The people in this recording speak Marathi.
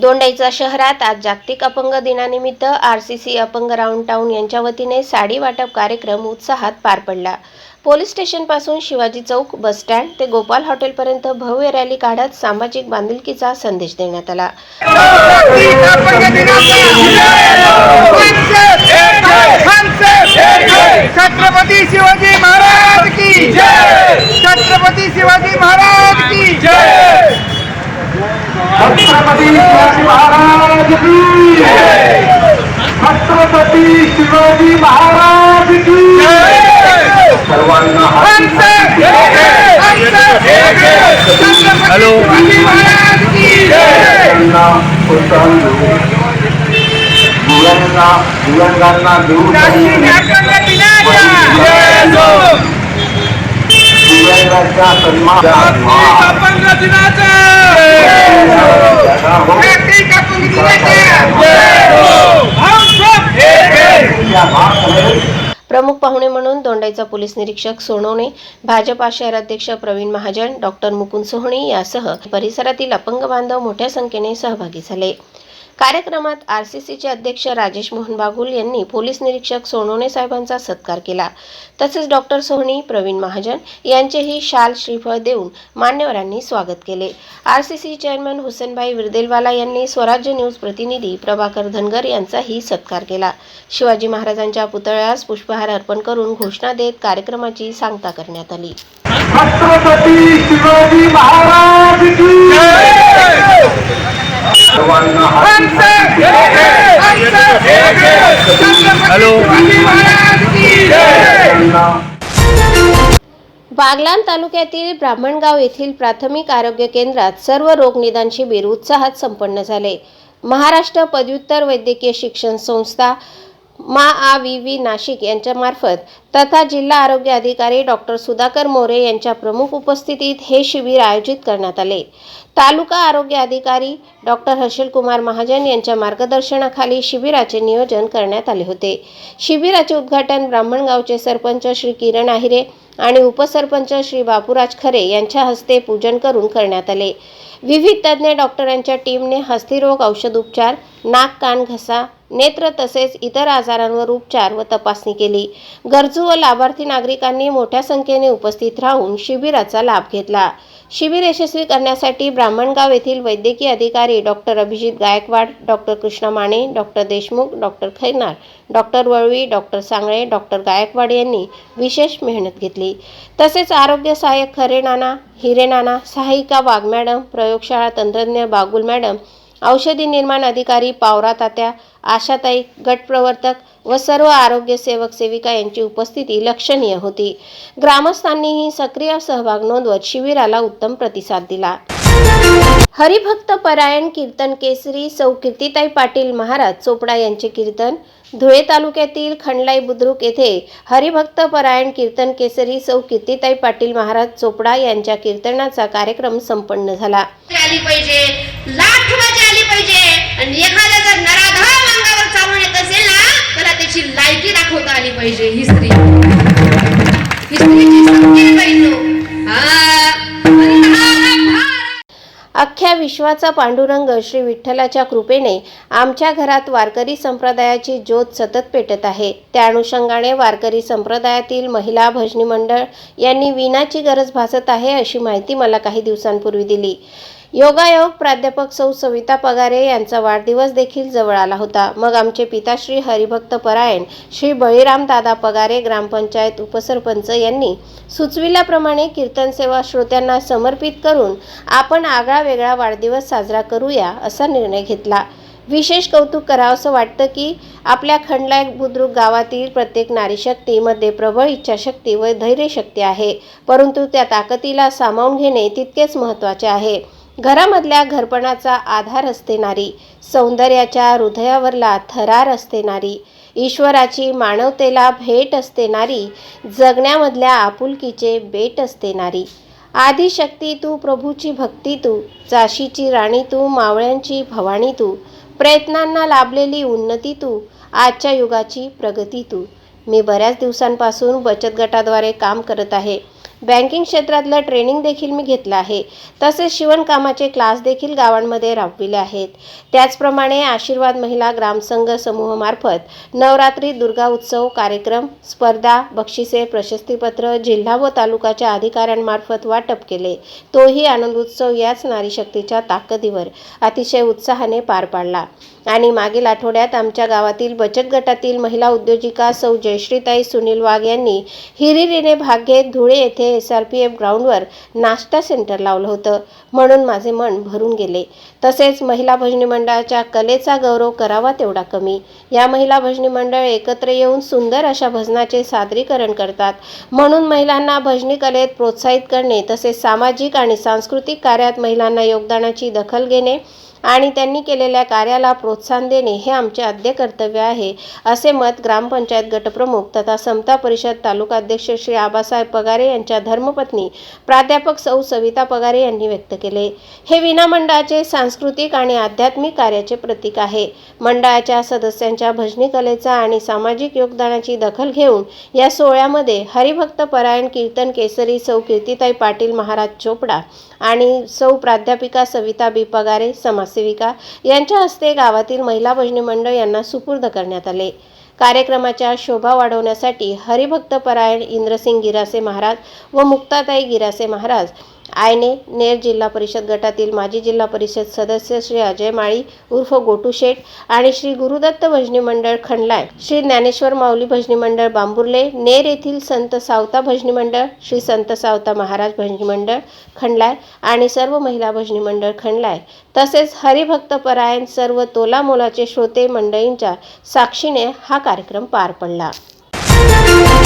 दोंडाईचा शहरात आज जागतिक अपंग दिनानिमित्त आर सी सी अपंग राऊंड टाऊन यांच्या वतीने साडी वाटप कार्यक्रम उत्साहात पार पडला. पोलीस स्टेशनपासून शिवाजी चौक बसस्टँड ते गोपाल हॉटेलपर्यंत भव्य रॅली काढत सामाजिक बांधिलकीचा संदेश देण्यात आला. छत्रपती शिवाजी महाराज की छत्रपती शिवाजी महाराज की छत्रपती शिवाजी महाराज की छत्रपती शिवाजी महाराज की सर्वांना हॅलो सर्वांना प्रोत्साहन देऊ मुलांना मुलांना देऊ सन्मान अपंग दिनाचं जागतिक अपंग दिनाच्या प्रमुख पाहुणे म्हणून पोलीस निरीक्षक सोनवणे भाजपा शहराध्यक्ष प्रवीण महाजन डॉक्टर मुकुंद सोहणे यासह परिसरातील अपंग बांधव मोठ्या संख्येने सहभागी झाले. कार्यक्रमात आर सी सीचे अध्यक्ष राजेश मोहन बागुल यांनी पोलीस निरीक्षक सोनवणे साहेबांचा सत्कार केला. तसेच डॉक्टर सोहणी प्रवीण महाजन यांचेही शाल श्रीफळ देऊन मान्यवरांनी स्वागत केले. R C C chairman Husenbhai Virdelwala यांनी स्वराज्य न्यूज प्रतिनिधी प्रभाकर धनगर यांचाही सत्कार केला. शिवाजी महाराजांच्या पुतळ्यास पुष्पहार अर्पण करून घोषणा देत कार्यक्रमाची सांगता करण्यात आली. छत्रपती शिवाजी महाराज की बागलाण तालुक्यातील ब्राह्मणगाव येथील प्राथमिक आरोग्य केंद्रात सर्व रोग निदान शिबिर उत्साहात संपन्न झाले. महाराष्ट्र पदव्युत्तर वैद्यकीय शिक्षण संस्था मा आ व्ही व्ही नाशिक यांच्यामार्फत तथा जिल्हा आरोग्य अधिकारी डॉक्टर सुधाकर मोरे यांच्या प्रमुख उपस्थितीत हे शिबिर आयोजित करण्यात आले. तालुका आरोग्य अधिकारी डॉक्टर हर्षल कुमार महाजन यांच्या मार्गदर्शनाखाली शिबिराचे नियोजन करण्यात आले होते. शिबिराचे उद्घाटन ब्राह्मणगावचे सरपंच श्री किरण आहिरे आणि उपसरपंच श्री बापूराज खरे यांच्या हस्ते पूजन करून करण्यात आले. विविध तज्ज्ञ डॉक्टरांच्या टीमने हस्तिरोग औषध उपचार नाक कान घसा नेत्र तसेच इतर आजारांवर उपचार व तपासणी केली. गरजू व लाभार्थी नागरिकांनी मोठ्या संख्येने उपस्थित राहून शिबिराचा लाभ घेतला. शिबिर यशस्वी करण्यासाठी ब्राह्मणगाव येथील वैद्यकीय अधिकारी doctor Abhijit Gaikwad doctor Krishna Mane doctor Deshmukh doctor Khainar doctor Valvi doctor Sangle doctor Gaikwad यांनी विशेष मेहनत घेतली. तसेच आरोग्य सहाय्यक खरे नाना हिरे नाना सहायिका वाघ मॅडम प्रयोग प्रयोगशाळा तंत्रज्ञ बागुल मॅडम औषधी निर्माण अधिकारी पावरा तात्या आशाताई गटप्रवर्तक व सर्व आरोग्य सेवक सेविका यांची उपस्थिती लक्षणीय होती. ग्रामस्थांनीही सक्रिय सहभाग नोंदवत शिबिराला उत्तम प्रतिसाद दिला. हरिभक्त परायण कीर्तन केसरी सौ कीर्तिताई पाटील महाराज चोपडा यांचे कीर्तन धुळे तालुक्यातील खंडलाई बुद्रुक येथे हरिभक्त परायण कीर्तन केसरी सौ कीर्तिताई पाटील महाराज चोपडा यांच्या कीर्तनाचा कार्यक्रम संपन्न झाला. आली पाहिजे लाख आली पाहिजे. आणि एखाद्या जर नराधार अंगावर चालून येत असेल ना त्याला त्याची लायकी दाखवता आली पाहिजे ही स्त्री. ही स्त्री विश्वाचा पांडुरंग श्री विठ्ठलाच्या कृपेने आमच्या घरात वारकरी संप्रदायाची ज्योत सतत पेटत आहे. त्या अनुषंगाने वारकरी संप्रदायातील महिला भजनी मंडळ यांनी विनाची गरज भासत आहे अशी माहिती मला काही दिवसांपूर्वी दिली. योगायोग प्राध्यापक सौ सविता पगारे यांचा वाढदिवस देखील जवळ आला होता. मग आमचे पिताश्री हरिभक्त परायण श्री बळीराम दादा पगारे ग्रामपंचायत उपसरपंच यांनी सुचविल्याप्रमाणे कीर्तन सेवा श्रोत्यांना समर्पित करून आपण आगळा वेगळा वाढदिवस साजरा करूया असा निर्णय घेतला. विशेष कौतुक करावंसं वाटतं की आपल्या खंडलायक बुद्रुक गावातील प्रत्येक नारीशक्तीमध्ये प्रबळ इच्छाशक्ती व धैर्यशक्ती आहे. परंतु त्या ताकदीला सामावून घेणे तितकेच महत्त्वाचे आहे. घरामधल्या घरपणाचा आधार असते नारी. सौंदर्याच्या हृदयावरला थरार असते नारी. ईश्वराची मानवतेला भेट असते नारी. जगण्यामधल्या आपुलकीचे बेट असते नारी. आदिशक्ती तू प्रभूची भक्ती तू चाशीची राणी तू मावळ्यांची भवानी तू प्रयत्नांना लाभलेली उन्नती तू आजच्या युगाची प्रगती तू. मी बऱ्याच दिवसांपासून बचत गटाद्वारे काम करत आहे. बँकिंग क्षेत्रातलं ट्रेनिंग देखील मी घेतलं आहे. तसेच शिवणकामाचे क्लास देखील गावांमध्ये राबविले आहेत. त्याचप्रमाणे आशीर्वाद महिला ग्रामसंघ समूहामार्फत नवरात्री दुर्गा उत्सव कार्यक्रम स्पर्धा बक्षिसे प्रशस्तीपत्र जिल्हा व तालुकाच्या अधिकाऱ्यांमार्फत वाटप केले. तोही आनंद उत्सव याच नारी शक्तीच्या ताकदीवर अतिशय उत्साहाने पार पाडला. आणि मागील आठवड्यात आमच्या गावातील बचत गटातील महिला उद्योजिका सौ जयश्रीताई सुनील वाघ यांनी हिरिरीने भाग घेत धुळे येथे एस आर पी एफ ग्राउंडवर नाश्ता सेंटर लावलं होतं. म्हणून माझे मन भरून गेले. तसेच महिला भजनी मंडळाच्या कलेचा गौरव करावा तेवढा कमी. या महिला भजनी मंडळ एकत्र येऊन सुंदर अशा भजनाचे सादरीकरण करतात. म्हणून महिलांना भजनी कलेत प्रोत्साहित करणे तसेच सामाजिक आणि सांस्कृतिक कार्यात महिलांना योगदानाची दखल घेणे आणि त्यांनी केलेल्या कार्याला प्रोत्साहन देणे हे आमचे आद्य कर्तव्य आहे असे मत ग्रामपंचायत गटप्रमुख तथा समता परिषद तालुका अध्यक्ष श्री आबासाहेब पगारे यांच्या धर्मपत्नी प्राध्यापक सौ सविता पगारे यांनी व्यक्त केले. हे विना मंडळाचे सांस्कृतिक आणि आध्यात्मिक कार्याचे प्रतीक आहे. मंडळाच्या सदस्यांच्या भजनी कलेचा आणि सामाजिक योगदानाची दखल घेऊन या सोहळ्यामध्ये हरिभक्त परायण कीर्तन केसरी सौ कीर्तिताई पाटील महाराज चोपडा आणि सौ प्राध्यापिका सविता बी पगारे समाजसेविका यांच्या हस्ते गावातील महिला भजनी मंडळ यांना सुपूर्द करण्यात आले. कार्यक्रमाच्या शोभा वाढवण्यासाठी हरिभक्त परायण इंद्रसिंग गिरासे महाराज व मुक्ताताई गिरासे महाराज आयने नेर जिल्हा परिषद गटातील माजी जिल्हा परिषद सदस्य श्री अजय माळी उर्फ गोटू शेठ आणि श्री गुरुदत्त भजनी मंडळ खंडलाय. श्री ज्ञानेश्वर माऊली भजनी मंडळ बांबुर्ले नेर येथील संत सावता भजनी मंडळ श्री संत सावता महाराज भजनी मंडळ खंडलाय आणि सर्व महिला भजनी मंडळ खंडलाय. तसेच हरिभक्त परायण सर्व तोला मोलाचे श्रोते मंडळींच्या साक्षीने हा कार्यक्रम पार पडला.